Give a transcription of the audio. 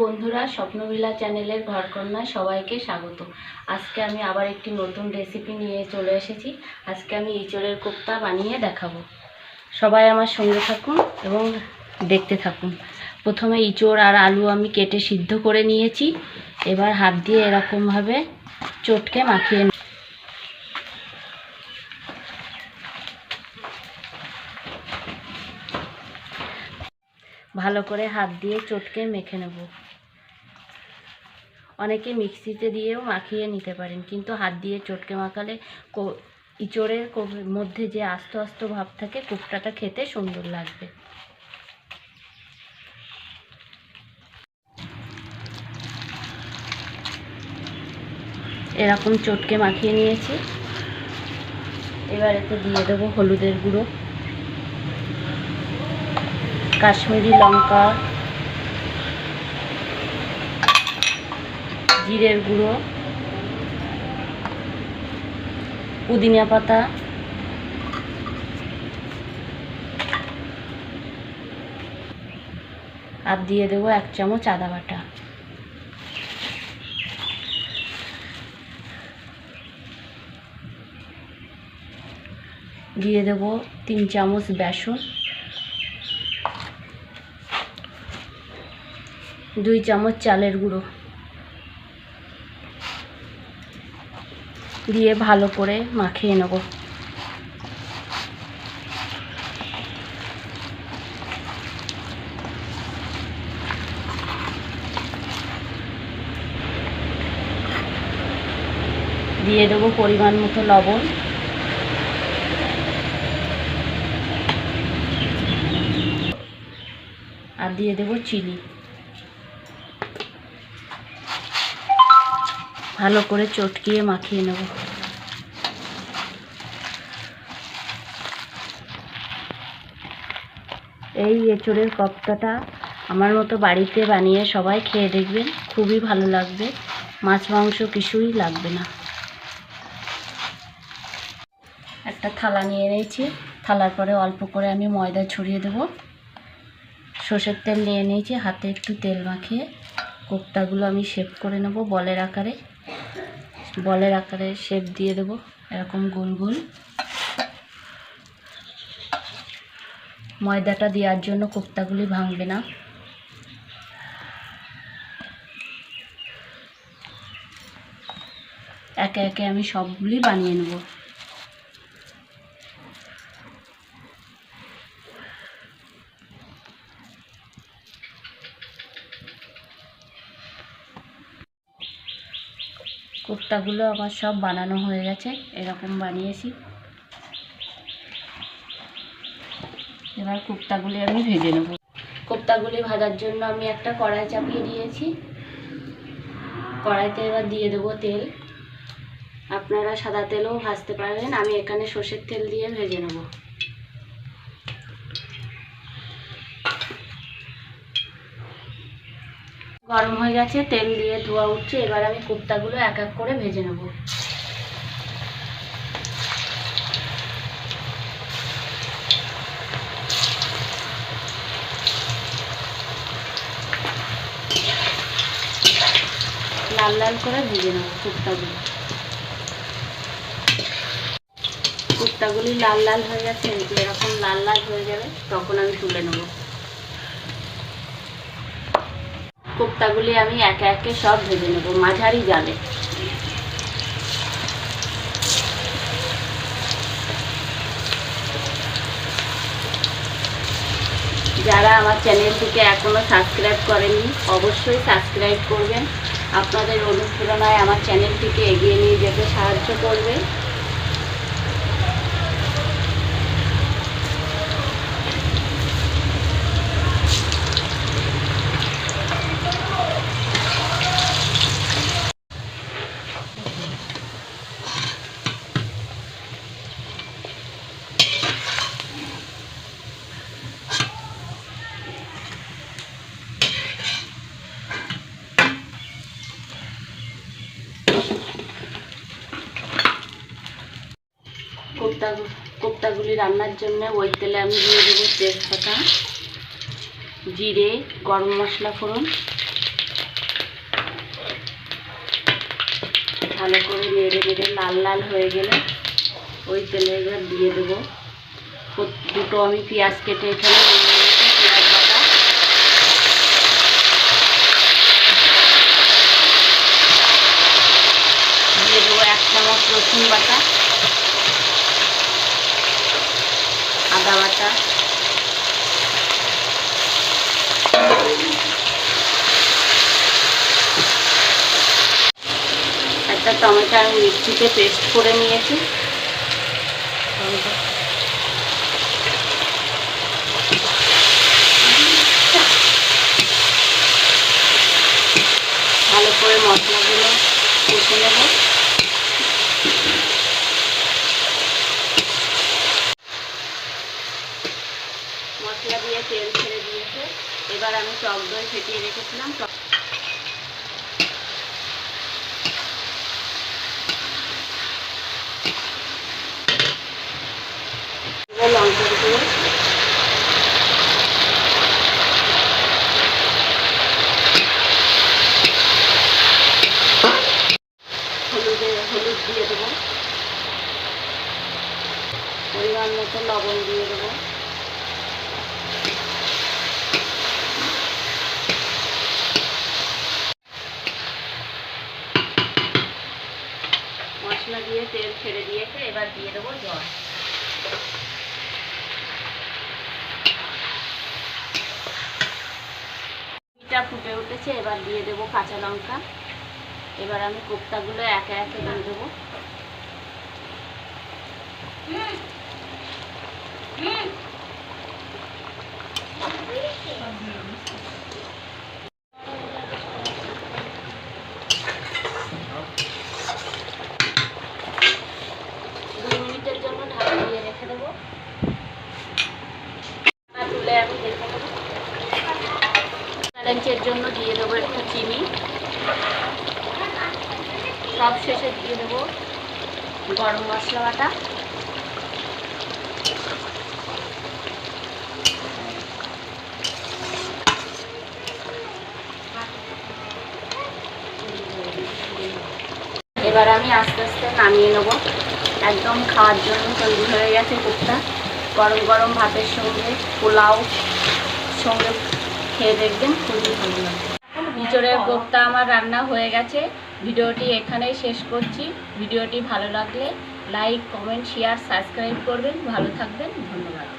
বন্ধুরা, স্বপ্নবিলা চ্যানেলের ঘরকন্যা সবাইকে স্বাগত। আজকে আমি আবার একটি নতুন রেসিপি নিয়ে চলে এসেছি। আজকে আমি ইঁচড়ের কোপ্তা বানিয়ে দেখাবো। সবাই আমার সঙ্গে থাকুন এবং দেখতে থাকুন। প্রথমে ইঁচড় আর আলু আমি কেটে সিদ্ধ করে নিয়েছি। এবার হাত দিয়ে এরকমভাবে চটকে মাখিয়ে নি- ভালো করে হাত দিয়ে চটকে মেখে নেব। অনেকে মিক্সিতে দিয়েও মাখিয়ে নিতে পারেন, কিন্তু হাত দিয়ে চটকে মাখালে ইঁচড়ের মধ্যে যে আস্ত আস্ত ভাব থাকে, কোপ্তাটা খেতে সুন্দর লাগবে। এরকম চটকে মাখিয়ে নিয়েছি। এবার এতে দিয়ে দেবো হলুদের গুঁড়ো। কাশ্মীরি লঙ্কা, জিরের গুঁড়ো, পুদিনা পাতা, আর দিয়ে দেবো এক চামচ আদা বাটা। দিয়ে দেবো তিন চামচ বেসন। দুই চামচ চালের গুঁড়ো। দিয়ে ভালো করে মাখিয়ে নেব। দিয়ে দেবো পরিমাণ মতো লবণ। আর দিয়ে দেবো চিনি। ভালো করে চটকিয়ে মাখিয়ে নেব। এই এঁচড়ের কপ্তাটা আমার মতো বাড়িতে বানিয়ে সবাই খেয়ে দেখবেন, খুবই ভালো লাগবে। মাছ, মাংস কিছুই লাগবে না। একটা থালা নিয়ে নিয়েছি থালার পরে অল্প করে আমি ময়দা ছড়িয়ে দেবো। সর্ষের তেল নিয়ে নিয়েছি হাতে একটু তেল মাখিয়ে। কোপ্তাগুলো আমি শেপ করে নেব বলের আকারে। বলের আকারে শেপ দিয়ে দেবো এরকম গোল গোল ময়দাটা দেওয়ার জন্য কোপ্তাগুলি ভাঙবে না। একে একে আমি সবগুলি বানিয়ে নেব। কোপ্তাগুলো আমার সব বানানো হয়ে গেছে, এরকম বানিয়েছি। এবার কোপ্তাগুলি আমি ভেজে নেব। কোপ্তাগুলি ভাজার জন্য আমি একটা কড়াই চাপিয়ে দিয়েছি। কড়াইতে এবার দিয়ে দেবো তেল। আপনারা সাদা তেলও ভাজতে পারেন আমি এখানে সর্ষের তেল দিয়ে ভেজে নেব। গরম হয়ে গেছে, তেল দিয়ে ধোয়া উঠছে, এবার আমি কোপ্তাগুলো এক এক করে ভেজে নেব। লাল লাল করে ভেজে নেব কোপ্তাগুলো কোপ্তাগুলি লাল লাল হয়ে গেছে, এরকম লাল লাল হয়ে যাবে তখন আমি তুলে নেব। কোপ্তাগুলি আমি একে একে সব ভেজে নেব, মাঝারি জালে। যারা আমার চ্যানেলটিকে এখনও সাবস্ক্রাইব করেনি অবশ্যই সাবস্ক্রাইব করবেন। আপনাদের অনুপ্রেরণায় আমার চ্যানেলটিকে এগিয়ে নিয়ে যেতে সাহায্য করবে। কোপ্তাগুলি রান্নার জন্য ওই তেলে আমি দিয়ে দেবো তেজপাতা, জিরে, গরম মশলা ফোড়ন। ভালো করে নেড়ে নেড়ে লাল লাল হয়ে গেলে ওই তেলে এবার দিয়ে দেবো। দুটো আমি পেঁয়াজ কেটে এখানে দিয়ে দেবো এক চামচ রসুন বাটা। একটা টমেটো আমি মিক্সিতে পেস্ট করে নিয়েছি। ভালো করে মশলাগুলো কষে নেব। মশলা দিয়ে তেল ছেড়ে দিয়েছে। এবার আমি টক দই ফেটিয়ে রেখেছিলাম। টক হলুদে হলুদ দিয়ে দেবো পরিমাণ লবণ দিয়ে দেবো মশলা দিয়ে তেল ছেড়ে দিয়েছে, এবার দিয়ে দেবো জল। এটা ফুটে উঠেছে, এবার দিয়ে দেবো কাঁচা লঙ্কা। এবার আমি কোপ্তাগুলো একে একে দিয়ে দেবো মিনিটের জন্য ঢাকা দিয়ে রেখে দেবো ঢাকা তুলে আমি দেখে নেব চ্যালেঞ্জের জন্য দিয়ে দেবো একটু চিনি। সব শেষে দিয়ে দেবো গরম মশলা বাটা। এবার আমি আস্তে আস্তে নামিয়ে নেব। একদম খাওয়ার জন্য তৈরি হয়ে গেছে কুকটা গরম গরম ভাতের সঙ্গে পোলাও সঙ্গে খেয়ে দেখবেন, খুবই ভালো লাগবে। ইঁচড়ের কোপ্তা আমার রান্না হয়ে গেছে। ভিডিওটি এখানেই শেষ করছি। ভিডিওটি ভালো লাগলে লাইক, কমেন্ট শেয়ার সাবস্ক্রাইব করবেন। ভালো থাকবেন। ধন্যবাদ।